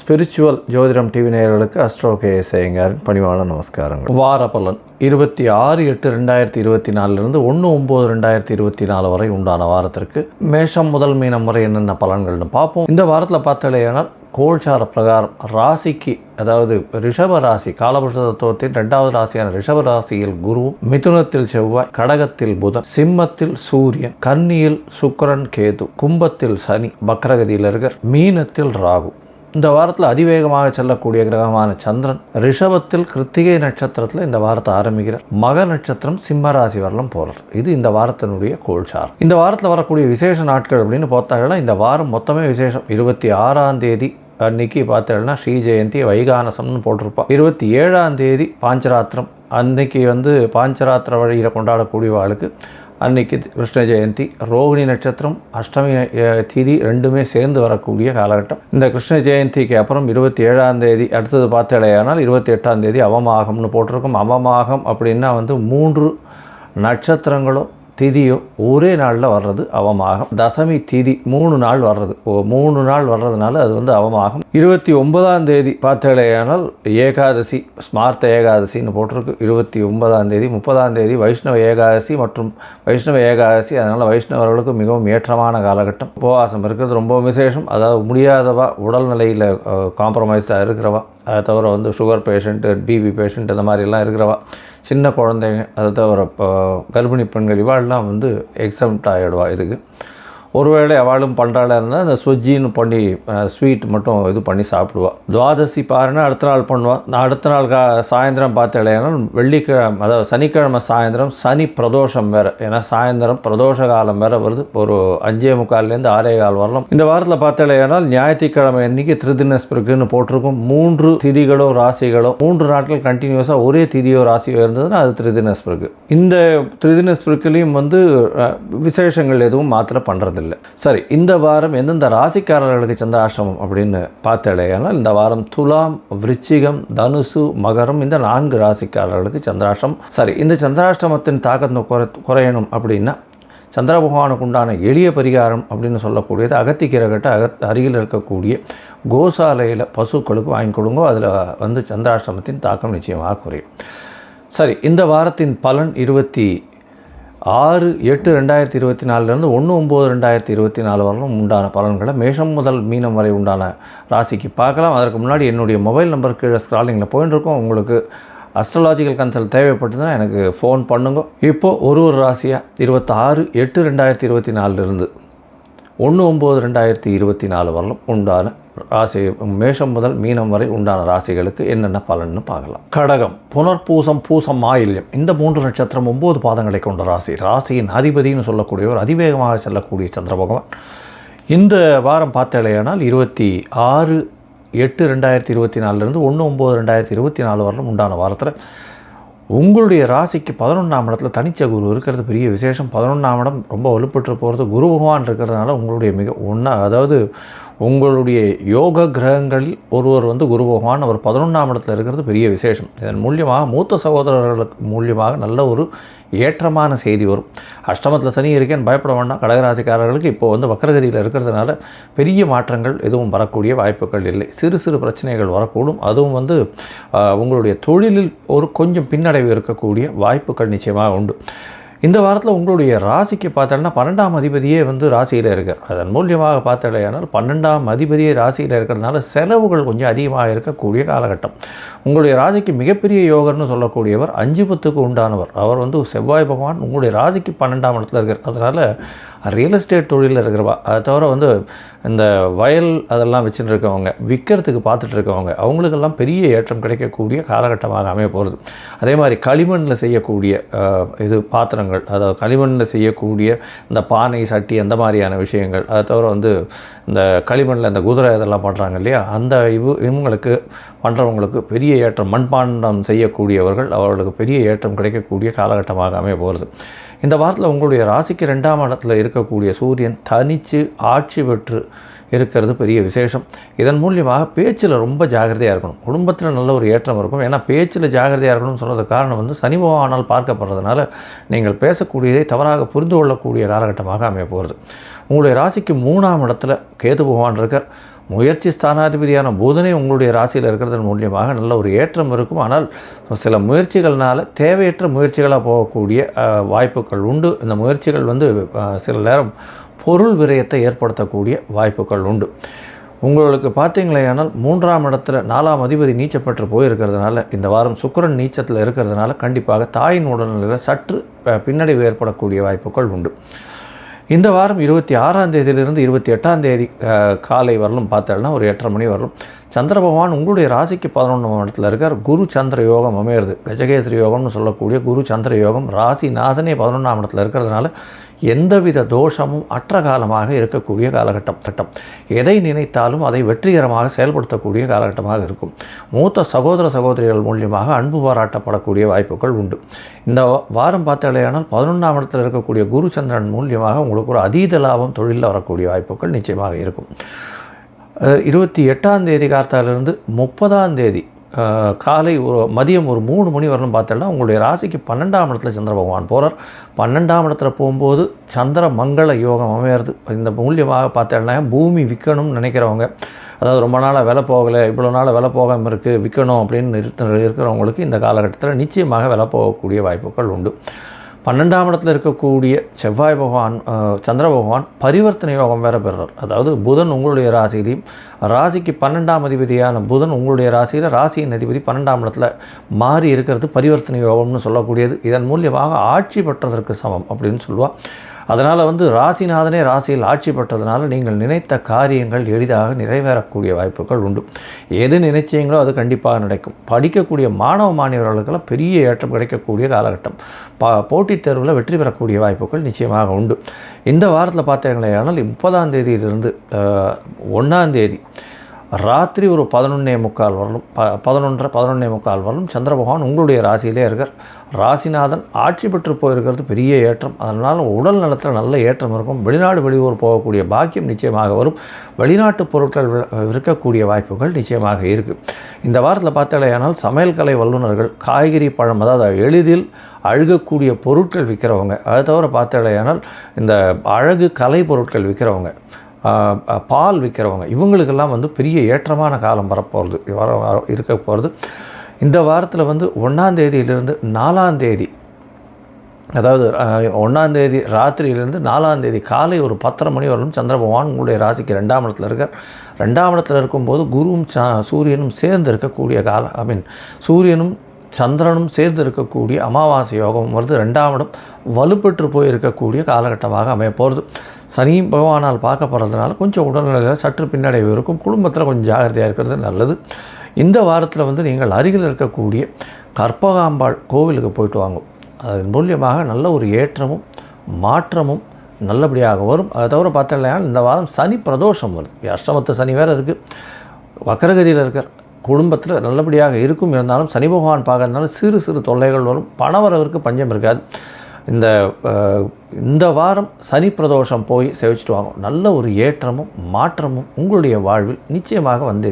Spiritual ஜோதிடம் TV நேயர்களுக்கு astro K சேயங்காரின் பணிவான நமஸ்காரங்கள். வார பலன் இருபத்தி ஆறு எட்டு ரெண்டாயிரத்தி இருபத்தி நாலுலேருந்து ஒன்று ஒம்பது ரெண்டாயிரத்தி இருபத்தி நாலு வரை உண்டான வாரத்திற்கு மேஷம் முதல் மீனம் வரை என்னென்ன பலன்கள்னு பார்ப்போம். இந்த வாரத்தில் பார்த்தாலேயானால் கோல்சார பிரகாரம் ராசிக்கு அதாவது ரிஷப ராசி காலபுருஷ தத்துவத்தின் ரெண்டாவது ராசியான ரிஷப ராசியில் குரு மிதுனத்தில் செவ்வாய் கடகத்தில் புதன் சிம்மத்தில் சூரியன் கன்னியில் சுக்கரன் கேது கும்பத்தில் சனி பக்ரகதியில் இருக்கர் மீனத்தில் ராகு. இந்த வாரத்தில் அதிவேகமாக செல்லக்கூடிய கிரகமான சந்திரன் ரிஷபத்தில் கிருத்திகை நட்சத்திரத்தில் இந்த வாரத்தை ஆரம்பிக்கிறார். மக நட்சத்திரம் சிம்ம ராசி வரலாம் போகிறார் இது இந்த வாரத்தினுடைய கோல்சார் இந்த வாரத்தில் வரக்கூடிய விசேஷ நாட்கள் அப்படின்னு பார்த்தாங்கன்னா இந்த வாரம் மொத்தமே விசேஷம். இருபத்தி ஆறாம் தேதி அன்னைக்கு பார்த்தேன்னா ஸ்ரீ ஜெயந்தி வைகானசம்னு போட்டிருப்பா. இருபத்தி ஏழாம் தேதி பாஞ்சராத்திரம். அன்னைக்கு வந்து பாஞ்சராத்திர வழியில் கொண்டாடக்கூடியவாளுக்கு அன்னைக்கு கிருஷ்ண ஜெயந்தி. ரோகிணி நட்சத்திரம் அஷ்டமி அஹ், திதி ரெண்டுமே சேர்ந்து வரக்கூடிய காலகட்டம். இந்த கிருஷ்ண ஜெயந்திக்கு அப்புறம் இருபத்தி ஏழாம் தேதி அடுத்தது பார்த்தடையானால் இருபத்தி எட்டாம் தேதி அவமாகம்னு போட்டிருக்கும். அவமாகம் அப்படின்னா வந்து மூன்று நட்சத்திரங்களோ திதியோ ஒரே நாளில் வர்றது அவமாகம் தசமி திதி மூணு நாள் வர்றது. ஓ மூணு நாள் வர்றதுனால அது வந்து அவமாகம் இருபத்தி ஒன்பதாம் தேதி பார்த்தாலேயானால் ஏகாதசி ஸ்மார்த்த ஏகாதசின்னு போட்டிருக்கு. இருபத்தி ஒன்பதாம் தேதி முப்பதாம் தேதி வைஷ்ணவ ஏகாதசி மற்றும் வைஷ்ணவ ஏகாதசி. அதனால் வைஷ்ணவர்களுக்கு மிகவும் ஏற்றமான காலகட்டம். உபவாசம் இருக்கிறது ரொம்ப விசேஷம். அதாவது முடியாதவா உடல்நிலையில் காம்ப்ரமைஸ்டாக இருக்கிறவா அதை தவிர வந்து சுகர் பேஷண்ட்டு பிபி பேஷண்ட் இந்த மாதிரிலாம் இருக்கிறவா சின்ன குழந்தைங்க அதை தவிர இப்போ கர்ப்பிணி பெண்கள் இவாள்லாம் வந்து எக்ஸம்ட் ஆகிடுவா இதுக்கு. ஒருவேளை அவளும் பண்ணுறாளா இருந்தால் அந்த சுஜின்னு பண்ணி ஸ்வீட் மட்டும் இது பண்ணி சாப்பிடுவாள் துவாதசி பாருன்னா அடுத்த நாள் பண்ணுவா. நான் அடுத்த நாள் கா சாயந்தரம் பார்த்தாலேனா வெள்ளிக்கிழமை அதாவது சனிக்கிழமை சாயந்தரம் சனி பிரதோஷம் வேறு. ஏன்னா சாயந்தரம் பிரதோஷ காலம் வேறு வருது. ஒரு அஞ்சே முக்கால்லேருந்து ஆறே கால் வரலாம். இந்த வாரத்தில் பார்த்தாலேனால் ஞாயிற்றுக்கிழமை அன்னைக்கு திருதினஸ்பிருக்குன்னு போட்டிருக்கும். மூன்று திதிகளோ ராசிகளோ மூன்று நாட்கள் கண்டினியூஸாக ஒரே திதியோ ராசியோ இருந்ததுன்னா அது திருதினஸ்பிருக்கு. இந்த திருதினஸ்பிருக்குலேயும் வந்து விசேஷங்கள் எதுவும் மாத்திர பண்ணுறதில்ல இல்லை. சரி இந்த வாரம் எந்தெந்த ராசிக்காரர்களுக்கு சந்திராஷ்டமம் அப்படின்னு பார்த்தடையானால் இந்த வாரம் துலாம் விருச்சிகம் தனுசு மகரம் இந்த நான்கு ராசிக்காரர்களுக்கு சந்திராஷ்டம் சரி இந்த சந்திராஷ்டமத்தின் தாக்கத்தை குறை குறையணும் அப்படின்னா சந்திர பகவானுக்கு உண்டான எளிய பரிகாரம் அப்படின்னு சொல்லக்கூடியது அகத்திக்கிறகட்ட அகத் அருகில் இருக்கக்கூடிய கோசாலையில் பசுக்களுக்கு வாங்கி கொடுங்கோ அதில் வந்து சந்திராஷ்டமத்தின் தாக்கம் நிச்சயமாக குறையும். சரி இந்த வாரத்தின் பலன் இருபத்தி ஆறு எட்டு ரெண்டாயிரத்தி இருபத்தி நாலுலேருந்து ஒன்று ஒம்பது ரெண்டாயிரத்தி இருபத்தி நாலு வரலும் உண்டான பலன்களை மேஷம் முதல் மீனம் வரை உண்டான ராசிக்கு பார்க்கலாம். அதற்கு முன்னாடி என்னுடைய மொபைல் நம்பர் கீழே ஸ்க்ராலிங்கில் போயின்னு இருக்கோம். உங்களுக்கு அஸ்ட்ரலாஜிக்கல் கன்சல்ட் தேவைப்பட்டதுன்னா எனக்கு ஃபோன் பண்ணுங்க. இப்போது ஒரு ஒரு ராசியாக இருபத்தாறு எட்டு ரெண்டாயிரத்தி இருபத்தி நாலுலேருந்து ஒன்று ஒம்பது ரெண்டாயிரத்தி இருபத்தி நாலு வரலும் உண்டான ராசி மேஷம் முதல் மீனம் வரை உண்டான ராசிகளுக்கு என்னென்ன பலன்னு பார்க்கலாம். கடகம் புனர்பூசம் பூசம் ஆயில்யம் இந்த மூன்று நட்சத்திரம் ஒம்பது பாதங்களை கொண்ட ராசி. ராசியின் அதிபதினு சொல்லக்கூடியவர் அதிவேகமாக செல்லக்கூடிய சந்திர பகவான். இந்த வாரம் பார்த்தாலேயானால் இருபத்தி ஆறு எட்டு ரெண்டாயிரத்தி இருபத்தி நாலுலேருந்து ஒன்று ஒம்பது ரெண்டாயிரத்தி இருபத்தி நாலு வரலும் உண்டான வாரத்தில் உங்களுடைய ராசிக்கு பதினொன்றாம் இடத்துல தனிச்ச குரு இருக்கிறது பெரிய விசேஷம். பதினொன்றாம் இடம் ரொம்ப வலுப்பட்டு போகிறது குரு பகவான் இருக்கிறதுனால உங்களுடைய மிக ஒன்றா அதாவது உங்களுடைய யோக கிரகங்களில் ஒருவர் வந்து குரு பகவான் அவர் பதினொன்றாம் இடத்துல இருக்கிறது பெரிய விசேஷம். இதன் மூலியமாக மூத்த சகோதரர்களுக்கு மூலியமாக நல்ல ஒரு ஏற்றமான செய்தி வரும். அஷ்டமத்தில் சனி இருக்கேன்னு பயப்பட வேண்டாம். கடகராசிக்காரர்களுக்கு இப்போது வந்து வக்கரகதியில் இருக்கிறதுனால பெரிய மாற்றங்கள் எதுவும் வரக்கூடிய வாய்ப்புகள் இல்லை. சிறு சிறு பிரச்சனைகள் வரக்கூடும். அதுவும் வந்து உங்களுடைய தொழிலில் ஒரு கொஞ்சம் பின்னடை பின்னடைவு இருக்கக்கூடிய வாய்ப்புகள் நிச்சயமாக உண்டு. இந்த வாரத்தில் உங்களுடைய ராசிக்கு பார்த்தோன்னா பன்னெண்டாம் அதிபதியே வந்து ராசியில் இருக்கார். அதன் மூலியமாக பார்த்தடையானால் பன்னெண்டாம் அதிபதியே ராசியில் இருக்கிறதுனால செலவுகள் கொஞ்சம் அதிகமாக இருக்கக்கூடிய காலகட்டம். உங்களுடைய ராசிக்கு மிகப்பெரிய யோகர்னு சொல்லக்கூடியவர் அஞ்சு பத்துக்கு உண்டானவர். அவர் வந்து செவ்வாய் பகவான் உங்களுடைய ராசிக்கு பன்னெண்டாம் இடத்துல இருக்கார். அதனால் ரியல் எஸ்டேட் தொழிலில் இருக்கிறவா. அதை தவிர வந்து இந்த வயல் அதெல்லாம் வச்சுட்டு இருக்கவங்க விற்கிறதுக்கு பார்த்துட்டு இருக்கவங்க அவங்களுக்கெல்லாம் பெரிய ஏற்றம் கிடைக்கக்கூடிய காலகட்டமாக அமைய போகிறது. அதே மாதிரி களிமண்ணில் செய்யக்கூடிய இது பாத்திரங்கள் அதாவது களிமண்ணில் செய்யக்கூடிய இந்த பானை சட்டி அந்த மாதிரியான விஷயங்கள் அதை தவிர வந்து இந்த களிமண்ணில் இந்த குதிரை இதெல்லாம் பண்ணுறாங்க இல்லையா? அந்த இவு இவங்களுக்கு பண்ணுறவங்களுக்கு பெரிய ஏற்றம் மண்பாண்டம் செய்யக்கூடியவர்கள் அவர்களுக்கு பெரிய ஏற்றம் கிடைக்கக்கூடிய காலகட்டமாக அமைய போகிறது. இந்த வாரத்தில் உங்களுடைய ராசிக்கு ரெண்டாம் இடத்துல இருக்கக்கூடிய சூரியன் தனித்து ஆட்சி பெற்று இருக்கிறது பெரிய விசேஷம். இதன் மூலியமாக பேச்சில் ரொம்ப ஜாகிரதையாக இருக்கணும். குடும்பத்தில் நல்ல ஒரு ஏற்றம் இருக்கும். ஏன்னா பேச்சில் ஜாகிரதையாக இருக்கணும்னு சொல்கிறது காரணம் வந்து சனி பகவானால் பார்க்கப்படுறதுனால நீங்கள் பேசக்கூடியதை தவறாக புரிந்து கொள்ளக்கூடிய காலகட்டமாக அமைய போகிறது உங்களுடைய ராசிக்கு மூணாம் இடத்துல கேது பகவான் இருக்கார். முயற்சி ஸ்தானாதிபதியான போதனை உங்களுடைய ராசியில் இருக்கிறதன் மூலியமாக நல்ல ஒரு ஏற்றம் இருக்கும். ஆனால் சில முயற்சிகள்னால் தேவையற்ற முயற்சிகளாக போகக்கூடிய வாய்ப்புகள் உண்டு. இந்த முயற்சிகள் வந்து சில நேரம் பொருள் விரயத்தை ஏற்படுத்தக்கூடிய வாய்ப்புகள் உண்டு. உங்களுக்கு பார்த்தீங்களேயானால் மூன்றாம் இடத்துல நாலாம் அதிபதி நீச்சப்பட்டு போயிருக்கிறதுனால இந்த வாரம் சுக்கரன் நீச்சத்தில் இருக்கிறதுனால கண்டிப்பாக தாயின் உடல்நிலையில் சற்று பின்னடைவு ஏற்படக்கூடிய வாய்ப்புகள் உண்டு. இந்த வாரம் இருபத்தி ஆறாம் தேதியிலிருந்து இருபத்தி எட்டாம் தேதி காலை வரலும் பார்த்தோம்னா ஒரு எட்டரை மணி வரலும். சந்திர பகவான் உங்களுடைய ராசிக்கு பதினொன்றாம் இடத்துல இருக்கார். குரு சந்திர யோகம் அமையிறது. கஜகேசரி யோகம்னு சொல்லக்கூடிய குரு சந்திர யோகம் ராசி நாதனே பதினொன்றாம் இடத்துல இருக்கிறதுனால எந்தவித தோஷமும் அற்ற காலமாக இருக்கக்கூடிய காலகட்டம் கட்டம் எதை நினைத்தாலும் அதை வெற்றிகரமாக செயல்படுத்தக்கூடிய காலகட்டமாக இருக்கும். மூத்த சகோதர சகோதரிகள் மூலியமாக அன்பு பாராட்டப்படக்கூடிய வாய்ப்புகள் உண்டு. இந்த வாரம் பார்த்தாலேயானால் பதினொன்றாம் இடத்தில் இருக்கக்கூடிய குரு சந்திரன் மூலியமாக உங்களுக்கு ஒரு அதீத லாபம் தொழிலில் வரக்கூடிய வாய்ப்புகள் நிச்சயமாக இருக்கும். இருபத்தி எட்டாம் தேதி கார்த்தாலிருந்து முப்பதாம் தேதி காலை ஒரு மதியம் ஒரு மூணு மணி வரணும்னு பார்த்தோம்னா உங்களுடைய ராசிக்கு பன்னெண்டாம் இடத்துல சந்திர பகவான் போகிறார் பன்னெண்டாம் இடத்துல போகும்போது சந்திர மங்கள யோகம் அமையிறது. இந்த மூலியமாக பார்த்தோம்னா பூமி விற்கணும்னு நினைக்கிறவங்க அதாவது ரொம்ப நாளாக விலை போகலை இவ்வளோ நாள் விலை போகாமல் இருக்குது விற்கணும் அப்படின்னு இருக்க இருக்கிறவங்களுக்கு இந்த காலகட்டத்தில் நிச்சயமாக விலை போகக்கூடிய வாய்ப்புகள் உண்டு. பன்னெண்டாம் இடத்துல இருக்கக்கூடிய செவ்வாய் பகவான் சந்திர பகவான் பரிவர்த்தனை யோகம் வேற பெறுறார். அதாவது புதன் உங்களுடைய ராசியிலையும் ராசிக்கு பன்னெண்டாம் அதிபதியான புதன் உங்களுடைய ராசியில் ராசியின் அதிபதி பன்னெண்டாம் இடத்துல மாறி இருக்கிறது பரிவர்த்தனை யோகம்னு சொல்லக்கூடியது. இதன் மூலியமாக ஆட்சி பெற்றதற்கு சமம் அப்படின்னு சொல்லுவாள் அதனால் வந்து ராசிநாதனே ராசியில் ஆட்சி பெற்றதுனால நீங்கள் நினைத்த காரியங்கள் எளிதாக நிறைவேறக்கூடிய வாய்ப்புகள் உண்டு. எது நினைச்சீங்களோ அது கண்டிப்பாக நடக்கும். படிக்கக்கூடிய மாணவ மாணவர்களுக்கெல்லாம் பெரிய ஏற்றம் கிடைக்கக்கூடிய காலகட்டம். பா போட்டித் தேர்வில் வெற்றி பெறக்கூடிய வாய்ப்புகள் நிச்சயமாக உண்டு. இந்த வாரத்தில் பார்த்தீங்களே ஆனால் முப்பதாம் தேதியிலிருந்து ஒன்றாம் தேதி ராத்திரி ஒரு பதினொன்னே முக்கால் வரலும் ப பதினொன்றரை பதினொன்னே முக்கால் வரலும் சந்திர பகவான் உங்களுடைய ராசியிலே இருக்கார். ராசிநாதன் ஆட்சி பெற்று போயிருக்கிறது பெரிய ஏற்றம். அதனால் உடல் நலத்தில் நல்ல ஏற்றம் இருக்கும். வெளிநாடு வெளியூர் போகக்கூடிய பாக்கியம் நிச்சயமாக வரும். வெளிநாட்டு பொருட்கள் விற்கக்கூடிய வாய்ப்புகள் நிச்சயமாக இருக்குது இந்த வாரத்தில் பார்த்தாலேயானால் சமையல் கலை வல்லுநர்கள் காய்கறி பழம் அதாவது எளிதில் அழுகக்கூடிய பொருட்கள் விற்கிறவங்க அதை தவிர பார்த்தாலேயானால் இந்த அழகு கலை பொருட்கள் விற்கிறவங்க பால் விற்கிறவங்க இவங்களுக்கெல்லாம் வந்து பெரிய ஏற்றமான காலம் வரப்போகிறது வர இருக்க போகிறது இந்த வாரத்தில் வந்து ஒன்றாந்தேதியிலிருந்து நாலாந்தேதி அதாவது ஒன்றாந்தேதி ராத்திரியிலேருந்து நாலாந்தேதி காலை ஒரு பத்தரை மணி வரலும் சந்திர பகவான் உங்களுடைய ராசிக்கு ரெண்டாம் இடத்துல இருக்கார். ரெண்டாம் இடத்துல இருக்கும்போது குருவும் ச சூரியனும் சேர்ந்து இருக்கக்கூடிய காலம் ஐ மீன் சூரியனும் சந்திரனும் சேர்ந்து இருக்கக்கூடிய அமாவாசை யோகம் வருது. ரெண்டாம் இடம் வலுப்பெற்று போய் இருக்கக்கூடிய காலகட்டமாக அமைய போகிறது சனி பகவானால் பார்க்கப்படுறதுனால கொஞ்சம் உடல்நிலையில் சற்று பின்னடைவு இருக்கும். குடும்பத்தில் கொஞ்சம் ஜாகிரதையாக இருக்கிறது நல்லது. இந்த வாரத்தில் வந்து நீங்கள் அருகில் இருக்கக்கூடிய கற்பகாம்பாள் கோவிலுக்கு போயிட்டு வாங்க. அதன் மூலியமாக நல்ல ஒரு ஏற்றமும் மாற்றமும் நல்லபடியாக வரும். அதை தவிர பார்த்தீங்கன்னா இந்த வாரம் சனி பிரதோஷம் வருது. அஷ்டமத்து சனி வேறு இருக்குது வக்கரகதியில் இருக்கார் குடும்பத்தில் நல்லபடியாக இருக்கும். இருந்தாலும் சனி பகவான் பார்க்கறதுனால சிறு சிறு தொல்லைகள் வரும். பணவரவிற்கு பஞ்சம் இருக்காது. இந்த இந்த வாரம் சனி பிரதோஷம் போய் சேவிச்சிட்டு வாங்க. நல்ல ஒரு ஏற்றமும் மாற்றமும் உங்களுடைய வாழ்வில் நிச்சயமாக வந்து